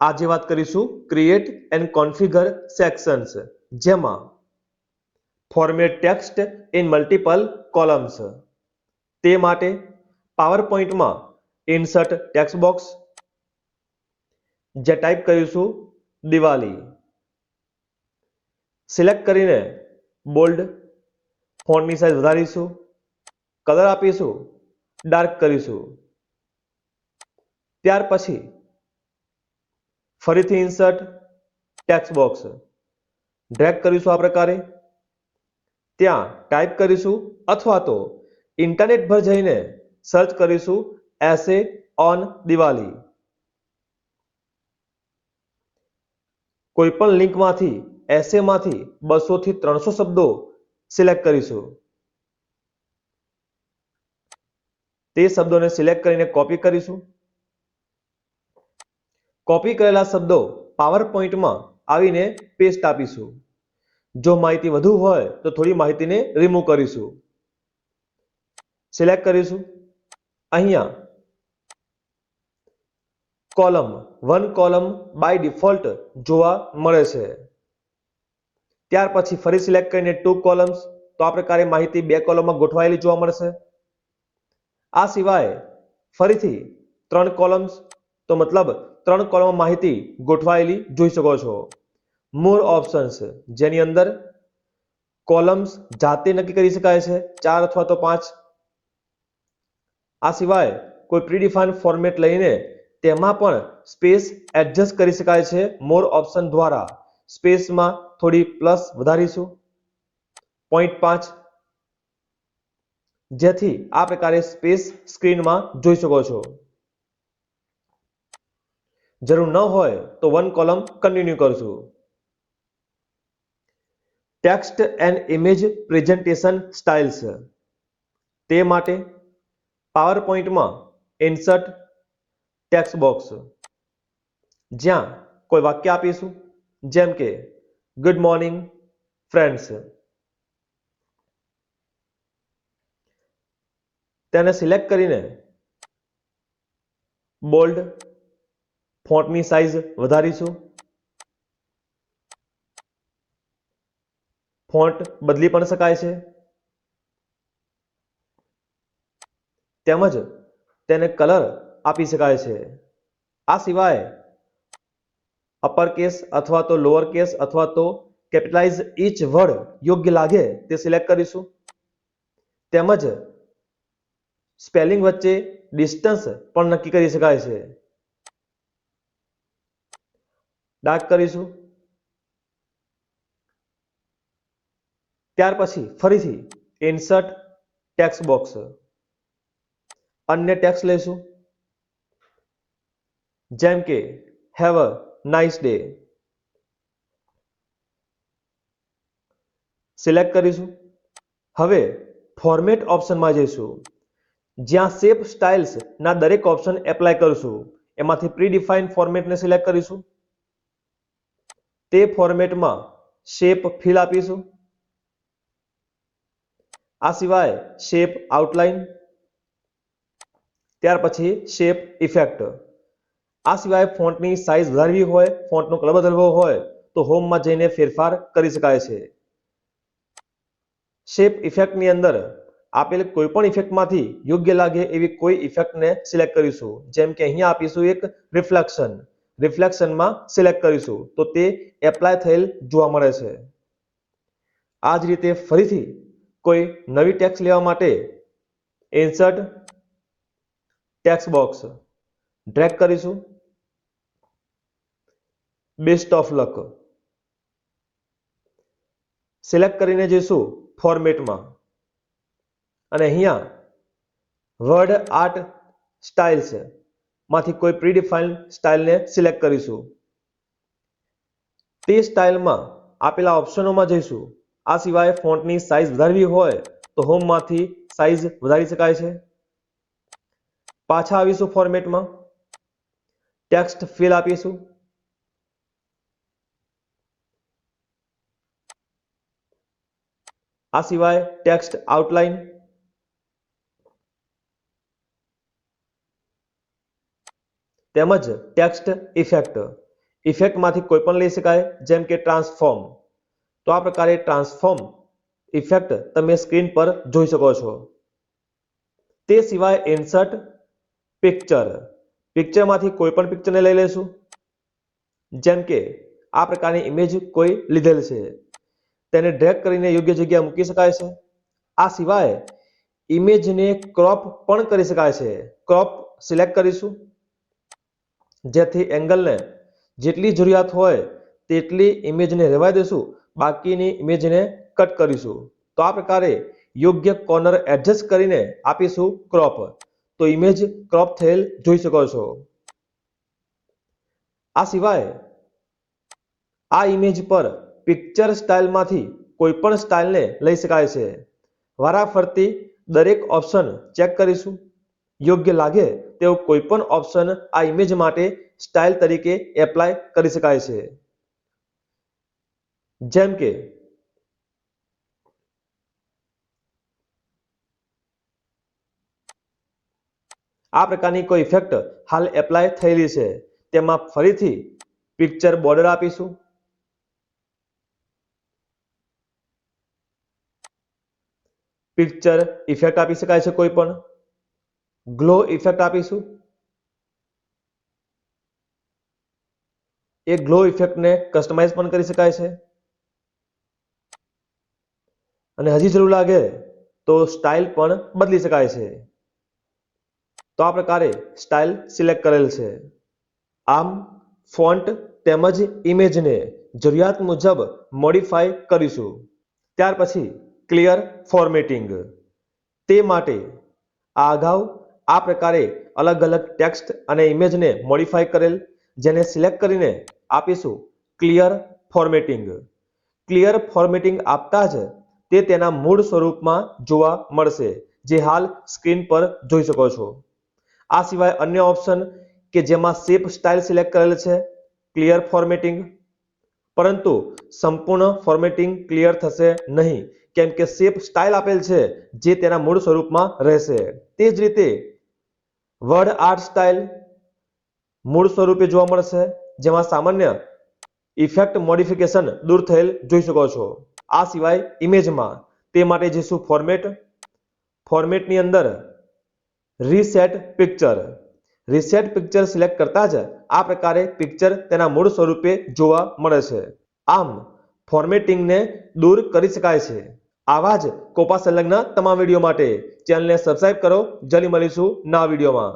આજે વાત કરીશું ક્રિએટ એન્ડ કોન્ફિગર સેક્શન્સ જેમાં format text in multiple columns તે માટે પાવર પોઈન્ટમાં ઇન્સર્ટ ટેક્સ્ટ બોક્સ જે ટાઈપ કરીશું, દિવાળી. સિલેક્ટ કરીને બોલ્ડ ફોન્ટની સાઇઝ વધારીશું કલર આપીશું ડાર્ક કરીશું. ત્યાર પછી ફરીથી ઇન્સર્ટ ટેક્સ્ટ બોક્સ ડ્રેગ કરીશું આ પ્રકારે. ત્યાં ટાઈપ કરીશું અથવા તો ઇન્ટરનેટ પર જઈને સર્ચ કરીશું એસે ઓન દિવાળી કોઈપણ લિંકમાંથી એસેમાંથી બસોથી ત્રણસો શબ્દો સિલેક્ટ કરીશું. તે શબ્દોને સિલેક્ટ કરીને કોપી કરીશું. કોપી કરેલા શબ્દો પાવર પોઈન્ટમાં આવીને પેસ્ટ આપીશું. જો માહિતી વધુ હોય તો થોડી માહિતીને રિમૂવ કરીશું. સિલેક્ટ કરીશું. અહીંયા column one column by default જોવા મળે છે. ત્યાર પછી ફરી સિલેક્ટ કરીને ટુ કોલમ્સ તો આ પ્રકારે માહિતી બે કોલમમાં ગોઠવાયેલી જોવા મળશે. આ સિવાય ફરીથી ત્રણ કોલમ્સ તો મતલબ ત્રણ કોલમ માહિતી ગોઠવાયેલી જોઈ શકો છો. મોર ઓપ્શન્સ જેની અંદર કોલમ્સ જાતે નક્કી કરી શકાય છે. ચાર અથવા તો પાંચ. આ સિવાય કોઈ પ્રીડિફાઇન ફોર્મેટ લઈને તેમાં પણ સ્પેસ એડજસ્ટ કરી શકાય છે મોર ઓપ્શન દ્વારા. સ્પેસમાં થોડી પ્લસ વધારીશું. પોઈન્ટ પાંચ. જેથી આ પ્રકારે સ્પેસ સ્ક્રીનમાં જોઈ શકો છો. જરૂર ન હોય તો વન કોલમ કન્ટિન્યુ કરશું text and image presentation styles તે માટે પાવર પોઈન્ટમાં ઇન્સર્ટ ટેક્સ્ટ બોક્સ જ્યાં કોઈ વાક્ય આપીશું, જેમ કે ગુડ મોર્નિંગ ફ્રેન્ડ્સ તેને સિલેક્ટ કરીને બોલ્ડ ફોન્ટની સાઇઝ વધારીશું ફોન્ટ બદલી પણ શકાય છે. તેમજ તેને કલર આપી શકાય છે. આ સિવાય અપર કેસ અથવા તો લોઅર કેસ અથવા તો કેપિટલાઇઝ ઈચ વર્ડ યોગ્ય લાગે તે સિલેક્ટ કરીશું. તેમજ સ્પેલિંગ વચ્ચે ડિસ્ટન્સ પણ નક્કી કરી શકાય છે. ડાર્ક કરીશું. ત્યાર પછી ફરીથી ઇન્સર્ટ ટેક્સ્ટ બોક્સ અન્ય ટેક્સ્ટ લઈશું. જેમ કે have a nice day select કરીશું. હવે ફોર્મેટ ઓપ્શનમાં જઈશું. જ્યાં શેપ સ્ટાઇલ્સ ના દરેક ઓપ્શન એપ્લાય કરીશું, એમાંથી પ્રીડિફાઇન ફોર્મેટને સિલેક્ટ કરીશું. તે ફોર્મેટમાં શેપ ફિલ આપીશું. આ સિવાય શેપ આઉટલાઇન ત્યાર પછી શેપ ઇફેક્ટ આ સિવાય ફોન્ટની સાઇઝ વધારવી હોય ફોન્ટનો કલર બદલવો હોય, તો હોમમાં જઈને ફેરફાર કરી શકાય છે. શેપ ઇફેક્ટની અંદર આપેલ કોઈ પણ ઇફેક્ટમાંથી યોગ્ય લાગે એવી કોઈ ઇફેક્ટને સિલેક્ટ કરીશું. જેમ કે અહીંયા આપીશું એક રિફ્લેક્શન રિફ્લેક્શનમાં સિલેક્ટ કરીશું. તો તે એપ્લાય થયેલ જોવા મળે છે. આ જ રીતે ફરીથી કોઈ નવી ટેક્સ લેવા માટે ઇન્સર્ટ ટેક્સ બોક્સ ડ્રેગ કરીશું. બેસ્ટ ઓફ લક સિલેક્ટ કરીને જઈશું ફોર્મેટમાં અને અહીંયા વર્ડ આર્ટ સ્ટાઇલ્સ માંથી કોઈ પ્રીડિફાઇન સ્ટાઇલને સિલેક્ટ કરીશું. તે સ્ટાઇલમાં આપેલા ઓપ્શનોમાં જઈશું. આ સિવાય ફોન્ટની સાઇઝ વધારવી હોય તો હોમમાંથી સાઇઝ વધારી શકાય છે. પાછા આવીશું ફોર્મેટમાં ટેક્સ્ટ ફિલ આપીશું. આ સિવાય ટેક્સ્ટ આઉટલાઇન તેમજ ટેક્સ્ટ ઇફેક્ટ ઇફેક્ટમાંથી કોઈ પણ લઈ શકાય, જેમ કે ટ્રાન્સફોર્મ તો આ પ્રકારે ટ્રાન્સફોર્મ ઇફેક્ટ તમે સ્ક્રીન પર જોઈ શકો છો. તે સિવાય ઇન્સર્ટ પિક્ચર પિક્ચરમાંથી કોઈ પણ પિક્ચરને લઈ લેશું જેમ કે આ પ્રકારની ઇમેજ કોઈ લીધેલ છે. તેને ડ્રેગ કરીને યોગ્ય જગ્યાએ મૂકી શકાય છે. આ સિવાય ઇમેજને ક્રોપ પણ કરી શકાય છે. ક્રોપ સિલેક્ટ કરીશું. જેથી એંગલને જેટલી જરૂરિયાત હોય તેટલી ઇમેજને રહેવા દઈશું, બાકીની ઇમેજને કટ કરીશું. તો આ પ્રકારે યોગ્ય કોર્નર એડજસ્ટ કરીને આપીશું ક્રોપ. તો ઇમેજ ક્રોપ થયેલ જોઈ શકો છો. આ સિવાય આ ઇમેજ પર પિક્ચર સ્ટાઇલમાંથી કોઈ પણ સ્ટાઇલને લઈ શકાય છે. વારાફરતી દરેક ઓપ્શન ચેક કરીશું. યોગ્ય લાગે તેવો કોઈ પણ ઓપ્શન આ ઇમેજ માટે સ્ટાઇલ તરીકે એપ્લાય કરી શકાય છે. જેમ કે, આ પ્રકારની કોઈ ઇફેક્ટ હાલ એપ્લાય થયેલી છે, તેમાં ફરીથી પિક્ચર બોર્ડર આપીશું. પિક્ચર ઇફેક્ટ આપી શકાય છે કોઈ પણ ગ્લો ઇફેક્ટ આપીશું. એ ગ્લો ઇફેક્ટને કસ્ટમાઇઝ પણ કરી શકાય છે. અને હજી જરૂર લાગે તો સ્ટાઇલ પણ બદલી શકાય છે. તો આ પ્રકારે સ્ટાઇલ સિલેક્ટ કરેલ છે. આમ ફોન્ટ તેમજ ઇમેજને જરૂરિયાત મુજબ મોડિફાય કરીશું. ત્યાર પછી ક્લિયર ફોર્મેટિંગ તે માટે આ અગાઉ આ પ્રકારે અલગ અલગ ટેક્સ્ટ અને ઇમેજને મોડિફાય કરેલ, જેને સિલેક્ટ કરીને આપીશું ક્લિયર ફોર્મેટિંગ ક્લિયર ફોર્મેટિંગ આપતા જ તે તેના મૂળ સ્વરૂપમાં જોવા મળશે, જે હાલ સ્ક્રીન પર જોઈ શકો છો. આ સિવાય અન્ય ઓપ્શન કે જેમાં શેપ સ્ટાઇલ સિલેક્ટ કરેલ છે ક્લિયર ફોર્મેટિંગ પરંતુ સંપૂર્ણ ફોર્મેટિંગ ક્લિયર થશે નહીં, કેમ કે શેપ સ્ટાઇલ આપેલ છે, જે તેના મૂળ સ્વરૂપમાં રહેશે. તે જ રીતે વર્ડ આર્ટ સ્ટાઇલ મૂળ સ્વરૂપે જોવા મળશે, જેમાં સામાન્ય ઇફેક્ટ મોડિફિકેશન દૂર થયેલ જોઈ શકો છો. આ સિવાય ઇમેજમાં તે માટે જઈશું ફોર્મેટ. ફોર્મેટની અંદર reset picture. Reset picture select કરતા જ આ પ્રકારે પિક્ચર તેના મૂળ સ્વરૂપે જોવા મળે છે. આમ, ફોર્મેટિંગને દૂર કરી શકાય છે. આવા જ કોપા સંલગ્ન તમામ વીડિયો માટે ચેનલને સબસ્ક્રાઇબ કરો. જલ્દી મળીશું નવા વિડીયોમાં.